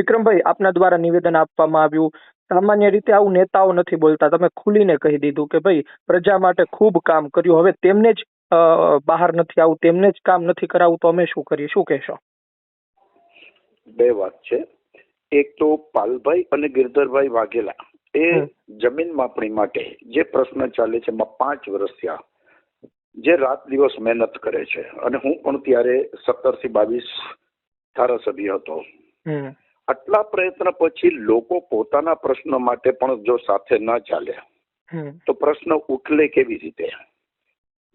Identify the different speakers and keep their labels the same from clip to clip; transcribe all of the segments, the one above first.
Speaker 1: વિક્રમભાઈ આપના દ્વારા નિવેદન આપવામાં આવ્યું. સામાન્ય રીતે આવું નેતાઓ નથી બોલતા. તમે ખુલીને કહી દીધું કે ભાઈ પ્રજા માટે ખૂબ કામ કર્યું. હવે તેમને જ બહાર નથી આવું તેમને જ કામ નથી કરાવું તો અમે શું કરીએ? શું કહેશો?
Speaker 2: બે વાત છે. એક તો પાલભાઈ અને ગિરધરભાઈ વાઘેલા. એ જમીન માપણી માટે જે પ્રશ્ન ચાલે છે એમાં પાંચ વર્ષ થયા. જે રાત દિવસ મહેનત કરે છે. અને હું પણ ત્યારે સત્તરથી બાવીસ ધારાસભ્ય હતો. આટલા પ્રયત્ન પછી લોકો પોતાના પ્રશ્ન માટે પણ જો સાથે ન ચાલે તો પ્રશ્ન ઉઠલે કેવી રીતે?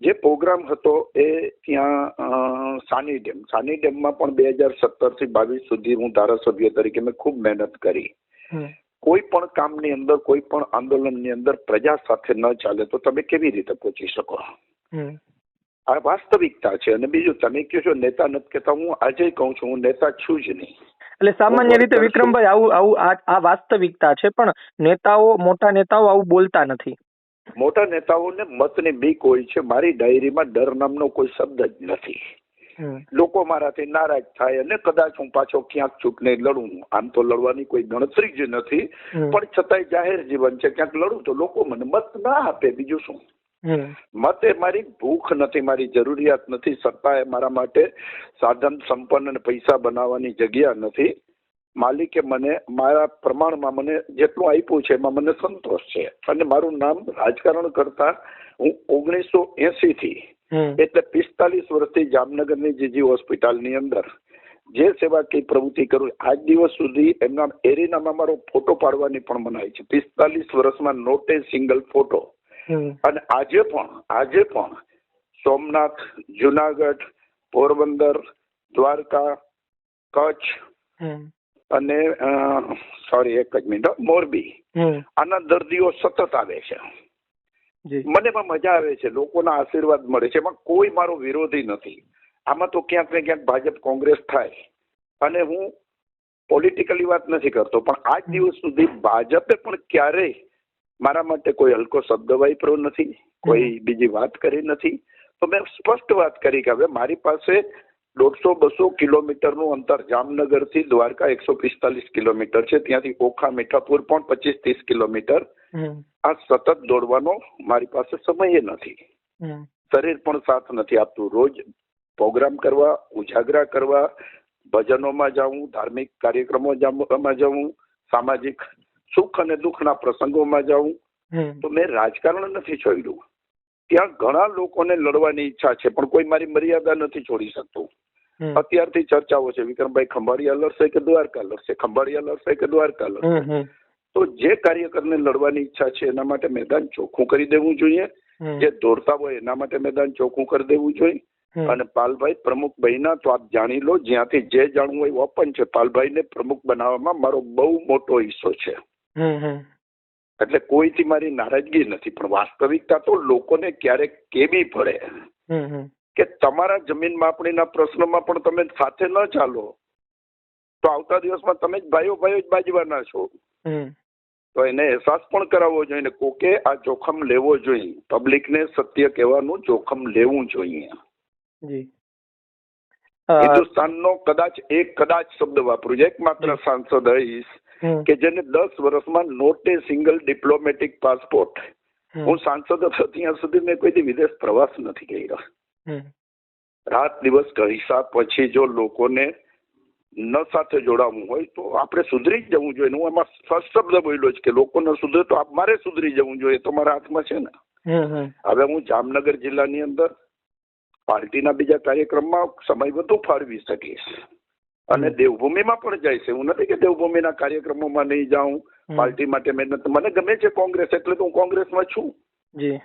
Speaker 2: જે પ્રોગ્રામ હતો એ ત્યાં સાની ડેમ. સાની ડેમમાં પણ બે હજાર સત્તરથી બાવીસ સુધી હું ધારાસભ્ય તરીકે મેં ખૂબ મહેનત કરી. કોઈ પણ કામની અંદર કોઈ પણ આંદોલનની અંદર પ્રજા સાથે ન ચાલે તો તમે કેવી રીતે પહોંચી શકો? આ વાસ્તવિકતા છે. અને બીજું તમે કહો છો નેતા નથી કહેતા. હું આજે કહું છું હું નેતા છું જ નહીં.
Speaker 1: એટલે સામાન્ય રીતે વિક્રમભાઈ આવું આવું આ વાસ્તવિકતા છે પણ નેતાઓ મોટા નેતાઓ આવું બોલતા નથી.
Speaker 2: મોટા નેતાઓને મતની બીક હોય છે. મારી ડાયરીમાં ડર નામનો કોઈ શબ્દ જ નથી. લોકો મારાથી નારાજ થાય અને કદાચ હું પાછો ક્યાંક ચૂંટણી લડું. આમ તો લડવાની કોઈ ગણતરી જ નથી. પણ છતાંય જાહેર જીવન છે. ક્યાંક લડું તો લોકો મને મત ના આપે. બીજું શું? મત મારી ભૂખ નથી મારી જરૂરિયાત નથી સત્તા એ મારા માટે સાધન સંપન્ન અને પૈસા બનાવવાની જગ્યા નથી. માલિકે મને મારા પ્રમાણમાં મને જેટલું આપ્યું છે એમાં મને સંતોષ છે. અને મારું નામ રાજકારણ કરતા હું ઓગણીસો એસી થી એટલે પિસ્તાલીસ વર્ષથી જામનગરની જીજી હોસ્પિટલની અંદર જે સેવાકીય પ્રવૃત્તિ કરું આજ દિવસ સુધી એમના એરિનામાં મારો ફોટો પાડવાની પણ મનાય છે. પિસ્તાલીસ વર્ષમાં નોટે સિંગલ ફોટો. અને આજે પણ આજે પણ સોમનાથ જુનાગઢ પોરબંદર દ્વારકા કચ્છ અને સોરી એક જ મિનિટ મોરબી આના દર્દીઓ સતત આવે છે. મને પણ મજા આવે છે લોકોના આશીર્વાદ મળે છે એમાં કોઈ મારો વિરોધી નથી. આમાં તો ક્યાંક ને ક્યાંક ભાજપ કોંગ્રેસ થાય. અને હું પોલિટિકલી વાત નથી કરતો પણ આજ દિવસ સુધી ભાજપે પણ ક્યારેય મારા માટે કોઈ હલકો શબ્દ વાપર્યો નથી કોઈ બીજી વાત કરી નથી. તો મેં સ્પષ્ટ વાત કરી કે હવે મારી પાસે દોઢસો બસો કિલોમીટરનું અંતર જામનગરથી દ્વારકા એકસો પિસ્તાલીસ કિલોમીટર છે. ત્યાંથી ઓખા મીઠાપુર પણ પચીસ ત્રીસ કિલોમીટર. આ સતત દોડવાનો મારી પાસે સમય નથી. શરીર પણ સાથ નથી આપતું. રોજ પ્રોગ્રામ કરવા ઉજાગરા કરવા ભજનોમાં જાઉં ધાર્મિક કાર્યક્રમોમાં જાઉં સામાજિક સુખ અને દુઃખના પ્રસંગોમાં જાઉં તો મેં રાજકારણ નથી છોડ્યું. ત્યાં ઘણા લોકોને લડવાની ઈચ્છા છે પણ કોઈ મારી મર્યાદા નથી છોડી શકતું. અત્યારથી ચર્ચાઓ છે વિક્રમભાઈ ખંભાળિયા લડશે કે દ્વારકા લડશે? ખંભાળિયા લડશે કે દ્વારકા લડશે? તો જે કાર્યકરને લડવાની ઈચ્છા છે એના માટે મેદાન ચોખ્ખું કરી દેવું જોઈએ. જે દોડતા હોય એના માટે મેદાન ચોખ્ખું કરી દેવું જોઈએ. અને પાલભાઈ પ્રમુખ બન્યા તો આપ જાણી લો જ્યાંથી જે જાણવું હોય ઓપન છે. પાલભાઈને પ્રમુખ બનાવવામાં મારો બહુ મોટો હિસ્સો છે. એટલે કોઈથી મારી નારાજગી નથી પણ વાસ્તવિકતા તો લોકોને ક્યારેક કેવી પડે. કે તમારા જમીન માપણીના પ્રશ્નોમાં પણ તમે સાથે ન ચાલો તો આવતા દિવસમાં તમે જ ભાઈઓ ભાઈઓ જ બાજવાના છો. તો એને અહેસાસ પણ કરાવવો જોઈએ ને કોકે આ જોખમ લેવો જોઈએ. પબ્લિકને સત્ય કહેવાનું જોખમ લેવું જોઈએ. હિન્દુસ્તાનનો કદાચ એક કદાચ શબ્દ વાપરું એક એકમાત્ર સાંસદ હઈશ કે જેને દસ વર્ષમાં નોટે સિંગલ ડિપ્લોમેટિક પાસપોર્ટ હું સાંસદ હતો ત્યાં સુધી મેં કોઈ વિદેશ પ્રવાસ નથી કર્યો. રાત દિવસ ઘડીસા પછી જો લોકોને ન સાથે જોડાવવું હોય તો આપણે સુધરી જ જવું જોઈએ. હું એમાં ફર્સ્ટ શબ્દ બોલ્યો છે કે લોકો ન સુધરે તો મારે સુધરી જવું જોઈએ. તો મારા હાથમાં છે ને. હવે હું જામનગર જિલ્લાની અંદર પાર્ટીના બીજા કાર્યક્રમમાં સમય વધુ ફાળવી શકીશ. અને. દેવભૂમિમાં પણ જાય છે. હું નથી કે દેવભૂમિના કાર્યક્રમોમાં નહીં જાઉં પાર્ટી માટે મહેનત મને ગમે છે કોંગ્રેસ એટલે તો હું કોંગ્રેસમાં છું.
Speaker 1: જી.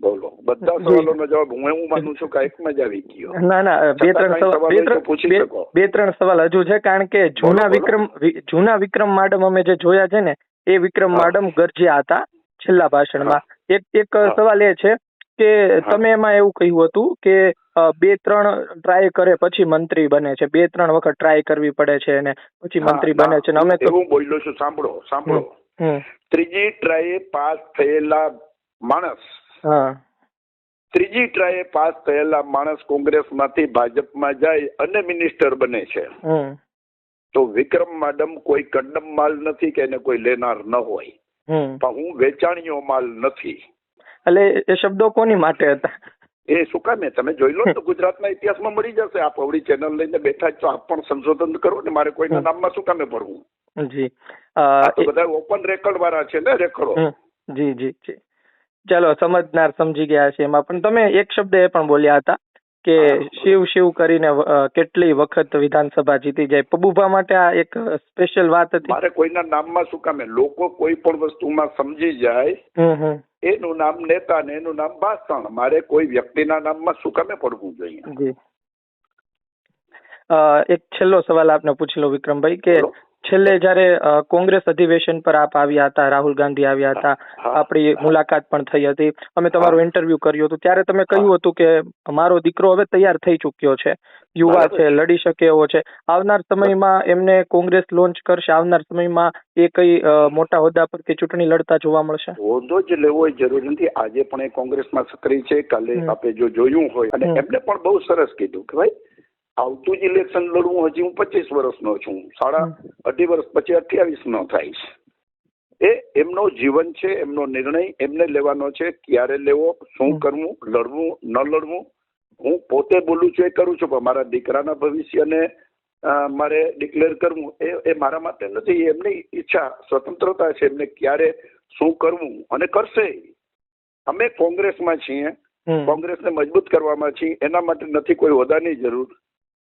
Speaker 2: બોલો. બધા સવાલોનો જવાબ હું એવું માનું છું કે એકમાં જ આવી ગયો.
Speaker 1: ના ના બે ત્રણ સવાલ બે ત્રણ
Speaker 2: પૂછી
Speaker 1: બે-
Speaker 2: શકો.
Speaker 1: બે ત્રણ સવાલ હજુ છે કારણ કે જૂના વિક્રમ જૂના વિક્રમ માડમ અમે જે જોયા છે ને એ વિક્રમ. માડમ ગરજ્યા હતા છેલ્લા ભાષણમાં. એક એક સવાલ એ છે કે તમે એમાં એવું કહ્યું હતું કે બે ત્રણ ટ્રાય કરે પછી મંત્રી બને છે. બે ત્રણ વખત ટ્રાય કરવી પડે છે અને પછી મંત્રી બને છે. અમે તો
Speaker 2: બોલ્યો છું સાંભળો સાંભળો. ત્રીજી ટ્રાય પાસ થયેલા માણસ
Speaker 1: હા.
Speaker 2: ત્રીજી ટ્રાય પાસ થયેલા માણસ કોંગ્રેસમાંથી ભાજપમાં જાય અને મિનિસ્ટર બને છે. તો વિક્રમ માડમ કોઈ કંડમ માલ નથી કે એને કોઈ લેનાર ન હોય. પણ હું વેચાણીયો માલ નથી.
Speaker 1: એટલે એ શબ્દો કોની માટે હતા?
Speaker 2: એ શું કામે? તમે જોઈ લો તો ગુજરાતના ઇતિહાસમાં મળી જશે. આ અવળી ચેનલ લઈને બેઠા તો આપ પણ સંશોધન કરો ને મારે કોઈના નામમાં શું કામે પડવું
Speaker 1: જી.
Speaker 2: બધા ઓપન રેકોર્ડ વાળા છે ને રેકોર્ડો.
Speaker 1: જી જી જી. ચાલો સમજનાર સમજી ગયા છે એમાં. પણ તમે એક શબ્દ એ પણ બોલ્યા હતા કે શિવ શિવ કરીને કેટલી વખત વિધાનસભા જીતી જાય. પબુભા માટે આ એક સ્પેશિયલ વાત હતી.
Speaker 2: મારે કોઈના નામમાં શું કામે? લોકો કોઈ પણ વસ્તુમાં સમજી જાય એનું નામ નેતા ને એનું નામ ભાષણ મારે કોઈ વ્યક્તિના નામમાં શું કામે પડવું જોઈએ?
Speaker 1: જી. એક છેલ્લો સવાલ આપને પૂછી લો વિક્રમભાઈ કે. છેલ્લે જયારે કોંગ્રેસ અધિવેશન પર આપ આવ્યા હતા રાહુલ ગાંધી આવ્યા હતા આપણી મુલાકાત પણ થઈ હતી. અમે તમારું ઇન્ટરવ્યુ કર્યું હતું. ત્યારે તમે કહ્યું હતું કે મારો દીકરો હવે તૈયાર થઈ ચૂક્યો છે. યુવા છે. લડી શકે એવો છે. આવનાર સમયમાં એમને કોંગ્રેસ લોન્ચ કરશે. આવનાર સમયમાં એ કઈ મોટા હોદ્દા પર કે ચૂંટણી લડતા જોવા મળશે?
Speaker 2: હોદ્દો જ લેવો એ જરૂરી નથી. આજે પણ એ કોંગ્રેસમાં સક્રિય છે. કાલે. આપણે જો જોયું હોય અને એમને પણ બહુ સરસ કીધું કે ભાઈ આવતું જ ઇલેક્શન લડવું હજી હું પચીસ વર્ષનો છું. સાડા. અઢી વર્ષ પછી અઠ્યાવીસ નો થાય એ એમનો જીવન છે એમનો નિર્ણય એમને લેવાનો છે ક્યારે લેવો શું કરવું લડવું ન લડવું હું પોતે બોલું છું એ કરું છું પણ મારા દીકરાના ભવિષ્યને મારે ડિક્લેર કરવું એ એ મારા માટે નથી એમની ઈચ્છા સ્વતંત્રતા છે એમને ક્યારે શું કરવું અને કરશે. અમે કોંગ્રેસમાં છીએ. કોંગ્રેસને મજબૂત કરવામાં છીએ એના માટે નથી કોઈ હોદાની જરૂર.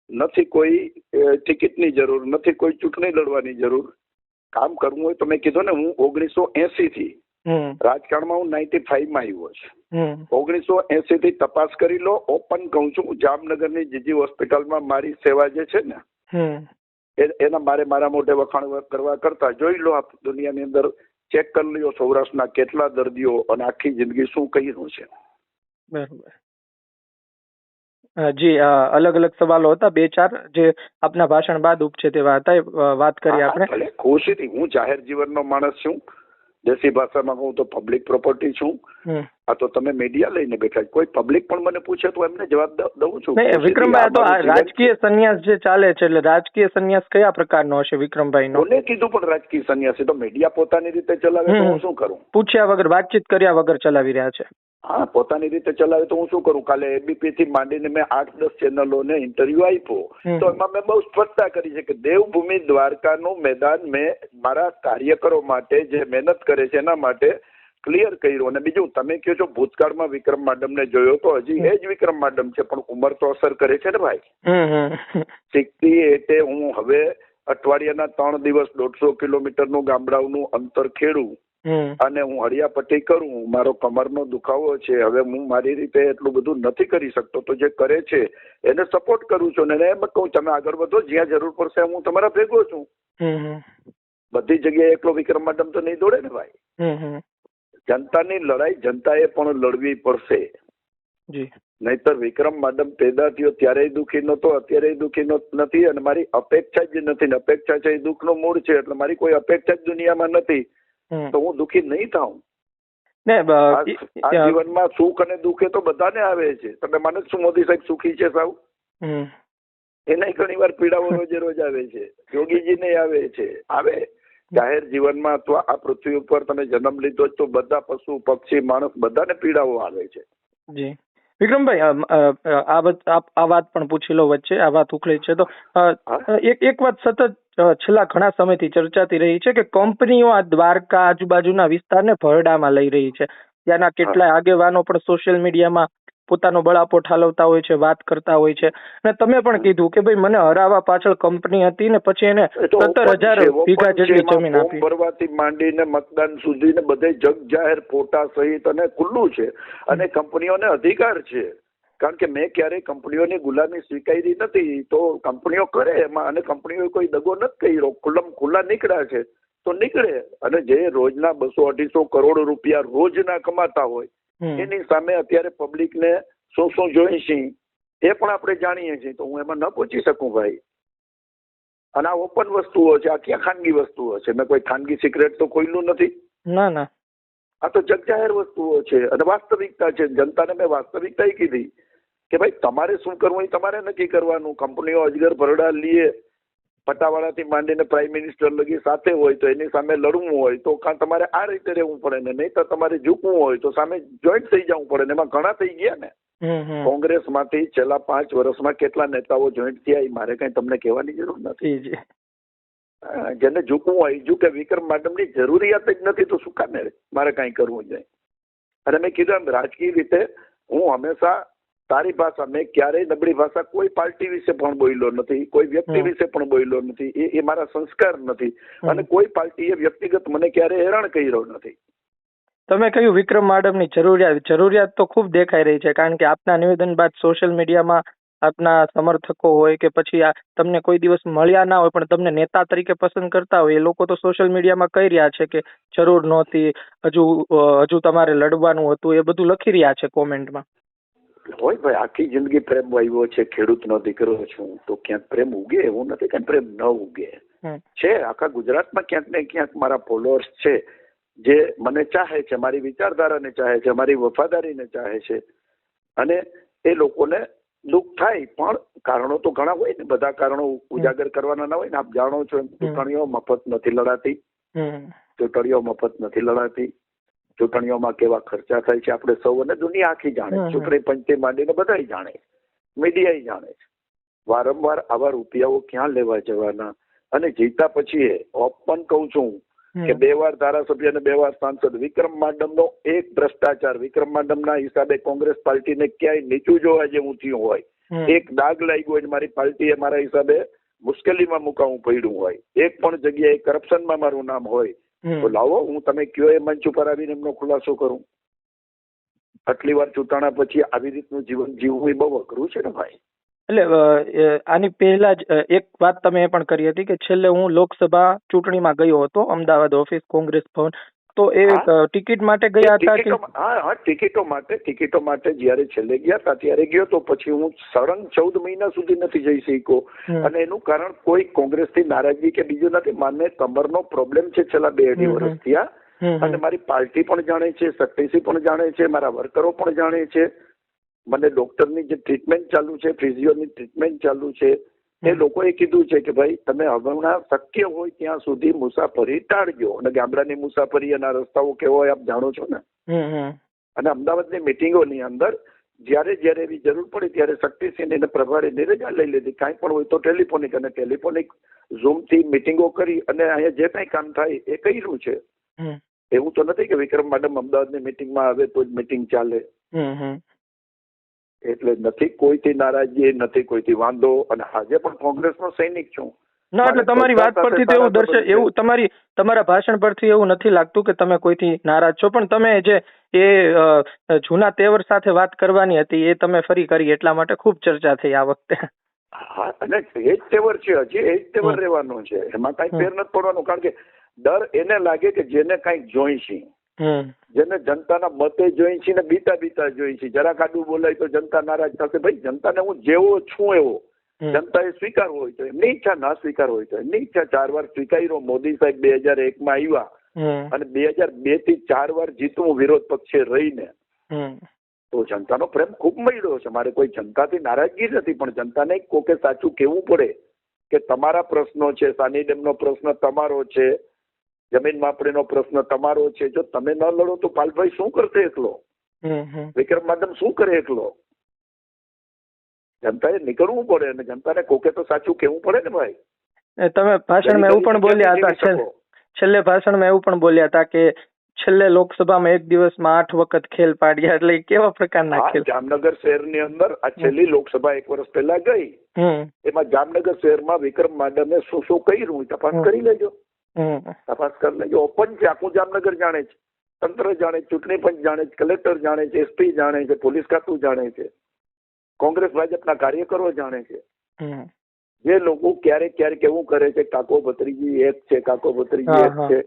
Speaker 2: નથી કોઈ ટિકિટની જરૂર નથી કોઈ ચૂંટણી લડવાની જરૂર. કામ કરવું હોય તો મેં કીધું ને હું ઓગણીસો એસી થી રાજકારણમાં હું નાઇન્ટી ફાઈવમાં આવ્યો છું. ઓગણીસો એસી થી તપાસ કરી લો ઓપન કહું છું જામનગરની જીજી હોસ્પિટલમાં મારી સેવા જે છે ને એના મારે મારા મોઢે વખાણ કરવા કરતા જોઈ લો આપ દુનિયાની અંદર ચેક કરી લ્યો સૌરાષ્ટ્રના કેટલા દર્દીઓ અને આખી જિંદગી શું કર્યું છે.
Speaker 1: બરોબર. જી અલગ અલગ સવાલો હતા. બે ચાર જે આપના ભાષણ બાદ ઉપજે તેવા હતા વાત કરી
Speaker 2: હા,
Speaker 1: આપણે.
Speaker 2: ભલે. ખુશીથી હું જાહેર જીવનનો માણસ છું. દેશી ભાષામાં કહું તો પબ્લિક પ્રોપર્ટી છું. આ તો તમે મીડિયા લઈને બેઠા. કોઈ પબ્લિક પણ મને પૂછે તો એમને જવાબ દઉં છું.
Speaker 1: નહીં વિક્રમભાઈ તો રાજકીય સંન્યાસ જે ચાલે છે એટલે રાજકીય સંન્યાસ કયા પ્રકારનો હશે વિક્રમભાઈ નો
Speaker 2: કોને કીધું પણ રાજકીય સંન્યાસી? તો મીડિયા પોતાની રીતે ચલાવે તો હું શું કરું?
Speaker 1: પૂછ્યા વગર વાતચીત કર્યા વગર ચલાવી રહ્યા છે.
Speaker 2: હા પોતાની રીતે ચલાવે તો હું શું કરું? કાલે એબીપી થી માંડીને મેં આઠ દસ ચેનલોને ઇન્ટરવ્યુ આપ્યો. તો એમાં મેં બહુ સ્પષ્ટતા કરી છે કે દેવભૂમિ દ્વારકાનું મેદાન મેં મારા કાર્યકરો માટે જે મહેનત કરે છે એના માટે ક્લિયર કર્યું. અને બીજું તમે કહો છો ભૂતકાળમાં વિક્રમ માડમને જોયો તો હજી એ જ વિક્રમ માડમ છે પણ ઉંમર તો અસર કરે છે ને ભાઈ?
Speaker 1: હમ
Speaker 2: એટે હું હવે અઠવાડિયાના ત્રણ દિવસ દોઢસો કિલોમીટરનું ગામડાઓનું અંતર ખેડું. અને હું હળિયાપટ્ટી કરું મારો કમરનો દુખાવો છે હવે હું મારી રીતે એટલું બધું નથી કરી શકતો. તો જે કરે છે એને સપોર્ટ કરું છું અને એમ કહું તમે આગળ વધો જ્યાં જરૂર પડશે હું તમારા ભેગો છું. બધી જગ્યાએ એકલો વિક્રમ માડમ તો નહીં દોડે ને ભાઈ? જનતાની લડાઈ જનતાએ પણ લડવી પડશે. નહીતર વિક્રમ માડમ પેદા થયો ત્યારે દુઃખી નતો અત્યારે દુઃખી નો- નથી અને મારી અપેક્ષા જ નથી. અપેક્ષા છે એ દુઃખનો મૂળ છે એટલે મારી કોઈ અપેક્ષા જ દુનિયામાં નથી. તો હું દુઃખી નહીં થાઉં.
Speaker 1: ને
Speaker 2: જીવનમાં સુખ અને દુઃખ એ તો બધાને આવે છે. તમે માનો શું મોદી સાહેબ સુખી છે સાવ? એને ઘણી વાર પીડાઓ રોજે રોજ આવે છે. યોગીજીને આવે છે. આવે. જાહેર જીવનમાં અથવા આ પૃથ્વી ઉપર તમે જન્મ લીધો જ તો બધા પશુ પક્ષી માણસ બધાને પીડાઓ આવે છે.
Speaker 1: વિક્રમભાઈ આ વાત આ વાત પણ પૂછી લો વચ્ચે આ વાત ઉખળી છે તો એક એક વાત સતત છેલ્લા ઘણા સમયથી ચર્ચાતી રહી છે કે કંપનીઓ આ દ્વારકા આજુબાજુના વિસ્તારને ભરડામાં લઈ રહી છે. ત્યાંના કેટલાય આગેવાનો પણ સોશિયલ મીડિયામાં પોતાનો બળાપો ઠાલવતા હોય છે વાત કરતા હોય છે. અને તમે પણ કીધું કે ભાઈ મને હરાવા પાછળ કંપની હતી ને પછી એને સત્તર હજાર વીઘા જેટલી જમીન આપી.
Speaker 2: ભરવાથી માંડીને મતદાન સુધી ને બધે જગ જાહેર ફોટા સહિત અને ખુલ્લું છે. અને કંપનીઓને અધિકાર છે. કારણ કે મેં ક્યારેય કંપનીઓની ગુલામી સ્વીકારી નથી. તો કંપનીઓ કરે એમાં અને કંપનીઓ કોઈ દગો નથી કર્યો. ખુલ્લમ ખુલ્લા નીકળ્યા છે. તો નીકળે. અને જે રોજના બસો અઢીસો કરોડ રૂપિયા રોજના કમાતા હોય. એની સામે અત્યારે પબ્લિકને શું શું જોઈ છે એ પણ આપણે જાણીએ છીએ. તો હું એમાં ન પહોંચી શકું ભાઈ. અને આ ઓપન વસ્તુઓ છે આ ક્યાં ખાનગી વસ્તુઓ છે? મેં કોઈ ખાનગી સિક્રેટ તો ખોલ્યું નથી?
Speaker 1: ના ના.
Speaker 2: આ તો જગજાહેર વસ્તુઓ છે. અને વાસ્તવિકતા છે. જનતાને મેં વાસ્તવિકતા કીધી કે ભાઈ તમારે શું કરવું એ તમારે નક્કી કરવાનું. કંપનીઓ અજગર ભરડા લીએ. પટાવાળાથી માંડીને પ્રાઇમ મિનિસ્ટર લગી સાથે હોય તો એની સામે લડવું હોય તો કાં તમારે આ રીતે રહેવું પડે ને? નહીં તો તમારે ઝૂકવું હોય તો સામે જોઈન્ટ થઈ જવું પડે ને? એમાં ઘણા થઈ ગયા ને?
Speaker 1: કોંગ્રેસ
Speaker 2: કોંગ્રેસમાંથી છેલ્લા પાંચ વર્ષમાં કેટલા નેતાઓ જોઈન્ટ થયા એ મારે કઈ તમને કહેવાની જરૂર નથી. જેને ઝૂકવું હોય ઝૂકે વિક્રમ મેડમની જરૂરિયાત જ નથી તો શું કામે મારે કાંઈ કરવું જોઈએ અને મેં કીધું એમ રાજકીય રીતે હું હંમેશા તારી ભાષા મેં ક્યારેય નબળી ભાષા કોઈ પાર્ટી વિશે પણ બોલ્યો નથી કોઈ વ્યક્તિ વિશે પણ બોલ્યો નથી એ એ મારા સંસ્કાર નથી. અને કોઈ પાર્ટીએ વ્યક્તિગત મને ક્યારે હેરાન કર્યો નથી.
Speaker 1: તમે કહ્યું વિક્રમ માડમની જરૂરિયાત જરૂરિયાત તો ખૂબ દેખાઈ રહી છે કારણ કે આપના નિવેદન બાદ સોશિયલ મીડિયામાં આપના સમર્થકો હોય કે પછી આ તમને કોઈ દિવસ મળ્યા ના હોય પણ તમને નેતા તરીકે પસંદ કરતા હોય એ લોકો તો સોશિયલ મીડિયામાં કહી રહ્યા છે કે જરૂર નહોતી હજુ હજુ તમારે લડવાનું હતું એ બધું લખી રહ્યા છે કોમેન્ટમાં
Speaker 2: હોય ભાઈ આખી જિંદગી પ્રેમ વાવ્યો છે ખેડૂતનો દીકરો છું તો ક્યાંક પ્રેમ ઉગે એવું નથી કે પ્રેમ ન ઉગે. છે આખા ગુજરાતમાં ક્યાંક ને ક્યાંક મારા ફોલોઅર્સ છે જે મને ચાહે છે મારી વિચારધારાને ચાહે છે મારી વફાદારીને ચાહે છે. અને એ લોકોને દુઃખ થાય પણ કારણો તો ઘણા હોય ને બધા કારણો ઉજાગર કરવાના ના હોય ને આપ જાણો છો એમ ચૂંટણીઓ મફત નથી લડાતી. ચૂંટણીઓ મફત નથી લડાતી. ચૂંટણીઓમાં કેવા ખર્ચા થાય છે આપણે સૌ અને દુનિયા આખી જાણે. ચૂંટણી પંચથી માંડીને બધા જાણે મીડિયા જાણે છે. વારંવાર આવા રૂપિયાઓ ક્યાં લેવા જવાના? અને જીતા પછી ઓપન કહું છું કે બે વાર ધારાસભ્ય અને બે વાર સાંસદ વિક્રમ માંડમનો એક ભ્રષ્ટાચાર. વિક્રમ માંડમના હિસાબે કોંગ્રેસ પાર્ટીને ક્યાંય નીચું જોવા જેવું થયું હોય. એક દાગ લાગ્યો હોય ને મારી પાર્ટીએ મારા હિસાબે મુશ્કેલીમાં મુકાવું પડ્યું હોય. એક પણ જગ્યાએ કરપ્શનમાં મારું નામ હોય. તો લાવો હું તમે કયો એ મંચ ઉપર આવીને એમનો ખુલાસો કરું. આટલી વાર ચૂંટાણા પછી આવી રીતનું જીવન જીવવું એ બહુ અઘરું છે ને ભાઈ?
Speaker 1: એટલે આની પહેલા જ એક વાત તમે એ પણ કરી હતી કે છેલ્લે હું લોકસભા ચૂંટણીમાં ગયો હતો અમદાવાદ ઓફિસ કોંગ્રેસ ભવન તો એ ટિકિટ માટે ગયા હતા કે
Speaker 2: હા હા ટિકિટો માટે ટિકિટો માટે જ્યારે છેલ્લે ગયા હતા ત્યારે ગયો તો પછી હું સળંગ ચૌદ મહિના સુધી નથી જઈ શક્યો. અને એનું કારણ કોઈ કોંગ્રેસથી નારાજગી કે બીજું નથી મને કમરનો પ્રોબ્લેમ છે છેલ્લા બે અઢી. વર્ષથી આ. અને મારી પાર્ટી પણ જાણે છે શક્તિસિંહ પણ જાણે છે મારા વર્કરો પણ જાણે છે. મને ડોક્ટરની જે ટ્રીટમેન્ટ ચાલુ છે ફિઝિયોની ટ્રીટમેન્ટ ચાલુ છે. એ. લોકોએ કીધું છે કે ભાઈ તમે હમણાં શક્ય હોય ત્યાં સુધી મુસાફરી ટાળજો અને ગામડાની મુસાફરી એના રસ્તાઓ કેવો હોય આપ જાણો છો ને. અને અમદાવાદની મિટિંગોની અંદર જ્યારે જ્યારે એવી જરૂર પડે ત્યારે શક્તિસિંહ અને પ્રભારીની રજા લઈ લીધી કાંઈ પણ હોય તો ટેલિફોનિક અને ટેલિફોનિક ઝૂમથી મિટિંગો કરી અને અહીંયા જે કાંઈ કામ થાય એ કર્યું છે. એવું તો નથી કે વિક્રમ મેડમ અમદાવાદની મિટિંગમાં આવે તો જ મિટિંગ ચાલે. એટલે નથી કોઈથી નારાજગી નથી કોઈથી વાંધો અને આજે પણ કોંગ્રેસનો સૈનિક છું.
Speaker 1: ના એટલે તમારી વાત પરથી તો એવું દર્શે એવું તમારી તમારા ભાષણ પરથી એવું નથી લાગતું કે તમે કોઈથી નારાજ છો પણ તમે જે એ જૂના તેવર સાથે વાત કરવાની હતી એ તમે ફરી કરી એટલા માટે ખૂબ ચર્ચા થઈ આ વખતે.
Speaker 2: અને એ જ તેવર છે હજી એ જ તેવર રહેવાનું છે. એમાં કઈ ફેર નથી પડવાનું કારણ કે ડર એને લાગે કે જેને કંઈક જોઈ છે
Speaker 1: હમ
Speaker 2: જેને જનતાના મતે જોઈ છે ને બીતા બીતા જોઈ છે. જરાક આડું બોલાય તો જનતા નારાજ થશે. ભાઈ જનતાને હું જેવો છું એવો. જનતાએ સ્વીકારવો હોય તો એમની ઈચ્છા ના સ્વીકાર હોય તો એમની ઈચ્છા ચાર વાર સ્વીકાર્યો. મોદી સાહેબ બે હજાર એકમાં આવ્યા. અને બે હજાર બેથી ચાર વાર જીતવું વિરોધ પક્ષે રહીને. તો જનતાનો પ્રેમ ખૂબ મળ્યો છે. મારે કોઈ જનતાથી નારાજગી નથી પણ જનતાને કોકે સાચું કહેવું પડે કે તમારા પ્રશ્નો છે સાની ડેમનો પ્રશ્ન તમારો છે. જમીન માપણીનો પ્રશ્ન તમારો છે. જો તમે ન લડો તો પાલભાઈ શું કરશે એકલો? વિક્રમ માધમ શું કરે એકલો? જનતાએ નીકળવું પડે અને જનતાને કોકે તો સાચું કેવું પડે ને ભાઈ?
Speaker 1: તમે ભાષણમાં એવું પણ બોલ્યા હતા. છેલ્લે ભાષણમાં એવું પણ બોલ્યા હતા કે છેલ્લે લોકસભામાં એક દિવસમાં આઠ વખત ખેલ પાડ્યા એટલે કેવા પ્રકારના ખેલ?
Speaker 2: જામનગર શહેરની અંદર આ છેલ્લી લોકસભા એક વર્ષ પહેલા ગઈ. એમાં જામનગર શહેરમાં વિક્રમ માડમે શું શું કર્યું? તપાસ કરી લેજો. તપાસ કરી લેજો. ઓપન છે આખું જામનગર જાણે છે. તંત્ર જાણે છે ચૂંટણી પંચ જાણે છે કલેક્ટર જાણે છે એસપી જાણે છે પોલીસ ખાતું જાણે છે કોંગ્રેસ ભાજપના કાર્યકરો જાણે છે. જે લોકો ક્યારેક ક્યારેક એવું કરે છે કાકો ભત્રીજી એક છે કાકો ભત્રીજી એક છે.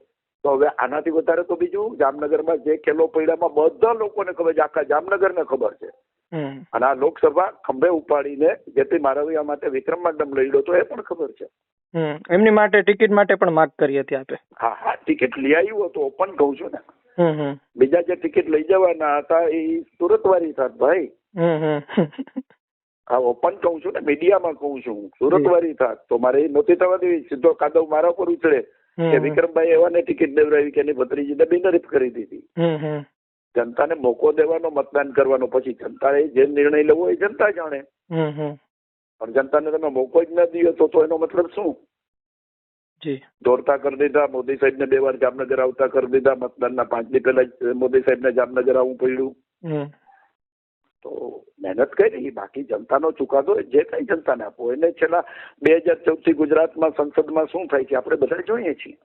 Speaker 2: તો હવે આનાથી વધારે તો બીજું જામનગરમાં જે ખેલો પૈડામાં બધા લોકોને ખબર છે આખા જામનગરને ખબર છે. અને આ લોકસભા ખંભે ઉપાડીને જેથી મારવિયા માટે વિક્રમ મંડમ લડ્યો તો એ પણ ખબર છે.
Speaker 1: હમ. એમની માટે ટિકિટ માટે પણ માગ કરી હતી આપે.
Speaker 2: હા હા ટિકિટ લઈ આવ્યું હતું ઓપન કહું છું ને.
Speaker 1: હમ
Speaker 2: બીજા જે ટિકિટ લઈ જવાના હતા એ સુરત વાળી થાત ભાઈ.
Speaker 1: હમ
Speaker 2: ઓપન કહું છું ને મીડિયામાં કહું છું સુરત વાળી થાત. તો મારે એ નહોતી થવા દેવી. સીધો કાદવ મારા ઉપર ઉછળે કે વિક્રમભાઈ એવાને ટિકિટ દેવડાવી કે એની ભત્રીજીને બિનહરીફ કરી દીધી. જનતાને મોકો દેવાનો મતદાન કરવાનો. પછી જનતાએ જે નિર્ણય લેવો એ જનતા જાણે. પણ જનતાને તમે મોકો જ ન દીધો તો એનો મતલબ શું? દોડતા કરી દીધા મોદી સાહેબને બે વાર જામનગર આવતા કરી દીધા મતદાનના પાંચ દી પહેલા મોદી સાહેબ ને જામનગર આવવું પડ્યું. તો મહેનત કરી બાકી જનતાનો ચુકાદો જે કઈ જનતાને આપો. એને છેલ્લા બે હજાર ચૌદથી ગુજરાતમાં સંસદમાં શું થાય છે આપણે બધા જોઈએ છીએ.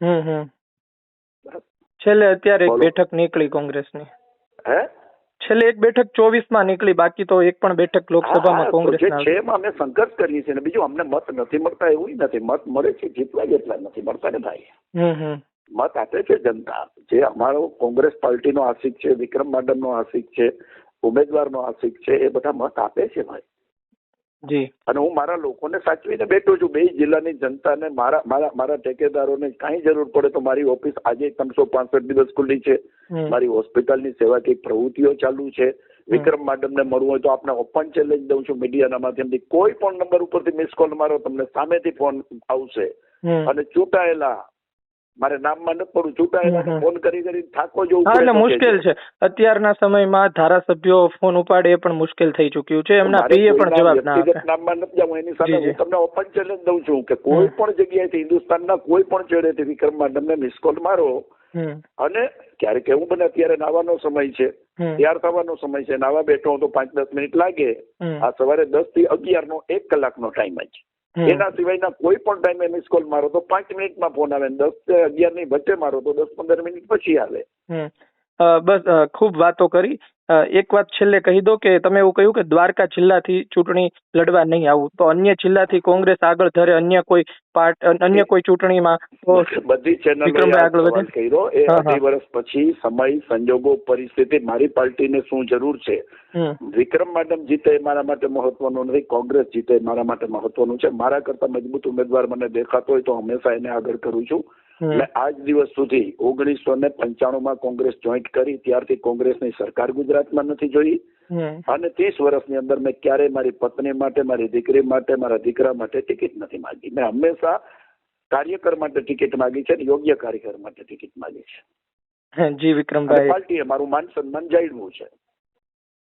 Speaker 1: છેલ્લે અત્યારે બેઠક નીકળી કોંગ્રેસની.
Speaker 2: હે?
Speaker 1: છેલ્લે એક બેઠક ચોવીસમાં નીકળી બાકી તો એક પણ બેઠક લોકસભામાં કોંગ્રેસ
Speaker 2: છે એમાં અમે સંઘર્ષ કરીએ છીએ ને બીજું અમને મત નથી મળતા એવું નથી. મત મળે છે જેટલા જેટલા નથી મળતા ને ભાઈ મત આપે છે જનતા. જે અમારો કોંગ્રેસ પાર્ટીનો આશિક છે વિક્રમ માડમનો આશિક છે ઉમેદવારનો આશિક છે એ બધા મત આપે છે ભાઈ.
Speaker 1: જી.
Speaker 2: અને હું મારા લોકોને સાચવીને બેઠો છું. બે જિલ્લાની જનતાને મારા મારા મારા ઠેકેદારોને કાંઈ જરૂર પડે તો મારી ઓફિસ આજે ત્રણસો પાંસઠ દિવસ ખુલ્લી છે. મારી હોસ્પિટલની સેવાકીય પ્રવૃત્તિઓ ચાલુ છે. વિક્રમ માડમને મળવું હોય તો આપણે ઓપન ચેલેન્જ દઉં છું મીડિયાના માધ્યમથી. કોઈ પણ નંબર ઉપરથી મિસ કોલ મારો તમને સામેથી ફોન આવશે. અને ચૂંટાયેલા મારે નામમાં નથી પડવું ચૂંટાયેલા ફોન કરી કરી થાકો જવું
Speaker 1: હા એટલે મુશ્કેલ છે. અત્યારના સમયમાં ધારાસભ્યો ફોન ઉપાડે એ પણ મુશ્કેલ થઈ ચૂક્યું છે. એમના પીએ પણ જવાબ ના આપે.
Speaker 2: નામમાં નથી જાઉં એની સામે. હું તમને ઓપન ચેલેન્જ દઉં છું કે કોઈ. પણ જગ્યાએથી હિન્દુસ્તાનના કોઈ પણ છેડેથી વિક્રમ તમને મિસ કોલ મારો. અને ક્યારેક એવું બને અત્યારે નાવાનો સમય છે. તૈયાર થવાનો સમય છે. નાવા બેઠો તો પાંચ દસ મિનિટ લાગે. આ સવારે દસથી અગિયાર નો એક કલાકનો ટાઈમ જ. એના સિવાયના કોઈ પણ ટાઈમે મિસ કોલ મારો તો પાંચ મિનિટમાં ફોન આવે દસ અગિયારની વચ્ચે મારો તો દસ પંદર મિનિટ પછી આવે.
Speaker 1: બસ ખૂબ વાતો કરી. એક વાત છેલ્લે કહી દો કે તમે એવું કહ્યું કે દ્વારકા જિલ્લાથી ચૂંટણી લડવા નહીં આવું. તો અન્ય જિલ્લાથી કોંગ્રેસ આગળ ધરે અન્ય કોઈ પાર્ટ અન્ય કોઈ ચૂંટણીમાં
Speaker 2: બધી ચેનલો
Speaker 1: આગળ વધે.
Speaker 2: એ. અઢી વર્ષ પછી સમય સંજોગો પરિસ્થિતિ મારી પાર્ટીને શું જરૂર છે? વિક્રમ મેડમ જીતે એ મારા માટે મહત્વનું નથી કોંગ્રેસ જીતે એ મારા માટે મહત્વનું છે. મારા કરતા મજબૂત ઉમેદવાર મને દેખાતો હોય તો હંમેશા એને આગળ કરું છું. એટલે આજ દિવસ સુધી ઓગણીસો ને પંચાણું માં કોંગ્રેસ જોઈન્ટ કરી ત્યારથી કોંગ્રેસની સરકાર ગુજરાતમાં નથી જોઈ. અને ત્રીસ વર્ષની અંદર મેં ક્યારેય મારી પત્ની માટે મારી દીકરી માટે મારા દીકરા માટે ટિકિટ નથી માંગી. મેં હંમેશા કાર્યકર માટે ટિકિટ માંગી છે અને યોગ્ય કાર્યકર માટે ટિકિટ માંગી છે.
Speaker 1: જી વિક્રમભાઈ.
Speaker 2: પાર્ટીએ મારું માન સન્માન જાળવ્યું છે.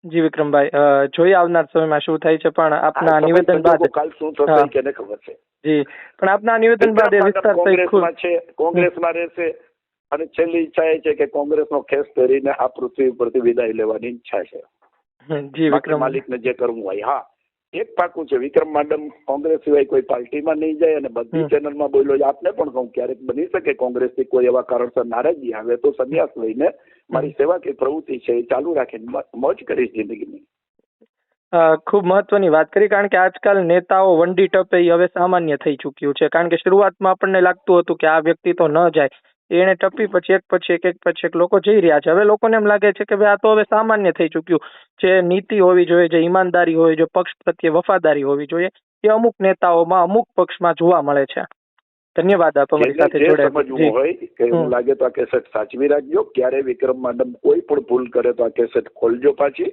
Speaker 1: જી વિક્રમભાઈ જોઈએ આવનાર સમયમાં શું થાય છે પણ આપના નિવેદન બાદ
Speaker 2: કાલ શું થશે કેને ખબર છે?
Speaker 1: જી પણ આપના નિવેદન બાદ એ વિસ્તાર
Speaker 2: કોંગ્રેસમાં છે કોંગ્રેસમાં રહેશે અને છેલ્લી ઈચ્છા એ છે કે કોંગ્રેસનો ખેસ પહેરીને આ પૃથ્વી ઉપરથી વિદાય લેવાની ઈચ્છા છે.
Speaker 1: જી વિક્રમ
Speaker 2: માલિકને જે કરવું હોય હા. એક પાકું છે વિક્રમ માડમ કોંગ્રેસ સિવાય કોઈ પાર્ટીમાં નહીં જાય અને બધી. ચેનલમાં બોલ્યો આપને પણ કહું ક્યારેક બની શકે કોંગ્રેસથી કોઈ એવા કારણસર નારાજગી આવે તો સંન્યાસ લઈને મારી સેવાકીય પ્રવૃત્તિ છે એ ચાલુ રાખીને મોજ કરીશ જિંદગીની.
Speaker 1: ખૂબ મહત્વની વાત કરી કારણ કે આજકાલ નેતાઓ વંડી ટપે હવે સામાન્ય થઈ ચૂક્યું છે. કારણ કે શરૂઆતમાં આપણને લાગતું હતું કે આ વ્યક્તિ તો ન જાય. એને ટપી પછી એક પછી એક એક પછી એક લોકો જઈ રહ્યા છે. હવે લોકોને એમ લાગે છે કે ભાઈ આ તો હવે સામાન્ય થઈ ચૂક્યું. જે નીતિ હોવી જોઈએ, જે ઈમાનદારી હોવી જોઈએ, પક્ષ પ્રત્યે વફાદારી હોવી જોઈએ, એ અમુક નેતાઓમાં અમુક પક્ષમાં જોવા મળે છે. ધન્યવાદ આપ અમારી સાથે જોડાયા
Speaker 2: હોય કે એવું લાગે તો આ કેસેટ સાચવી રાખજો. ક્યારે વિક્રમ માડમ કોઈ પણ ભૂલ કરે તો આ કેસેટ ખોલજો પાછી.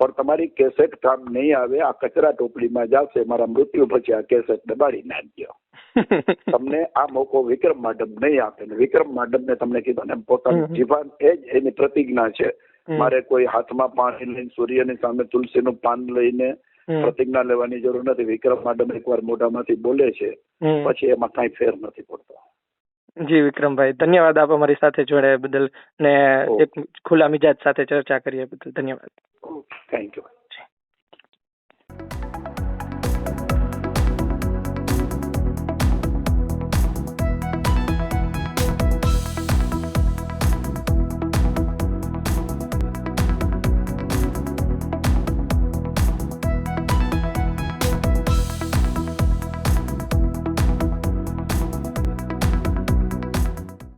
Speaker 2: પણ તમારી કેસેટ કામ નહીં આવે આ કચરા ટોપલીમાં જશે મારા મૃત્યુ પછી આ કેસેટ દબાડી નાખજો. તમને આ મોકો વિક્રમ માડમ નહીં આપે ને વિક્રમ માડમને તમને કીધું ને પોતાનું. જીવન એ જ એની પ્રતિજ્ઞા છે. મારે કોઈ હાથમાં પાણી લઈને સૂર્યની સામે તુલસીનું પાન લઈને. પ્રતિજ્ઞા લેવાની જરૂર નથી. વિક્રમ માડમ એકવાર મોઢામાંથી બોલે છે પછી એમાં કાંઈ ફેર નથી પડતો.
Speaker 1: જી વિક્રમભાઈ ધન્યવાદ આપ અમારી સાથે જોડાયા બદલ ને એક ખુલ્લા મિજાજ સાથે ચર્ચા કરીએ બદલ ધન્યવાદ.
Speaker 2: Thank you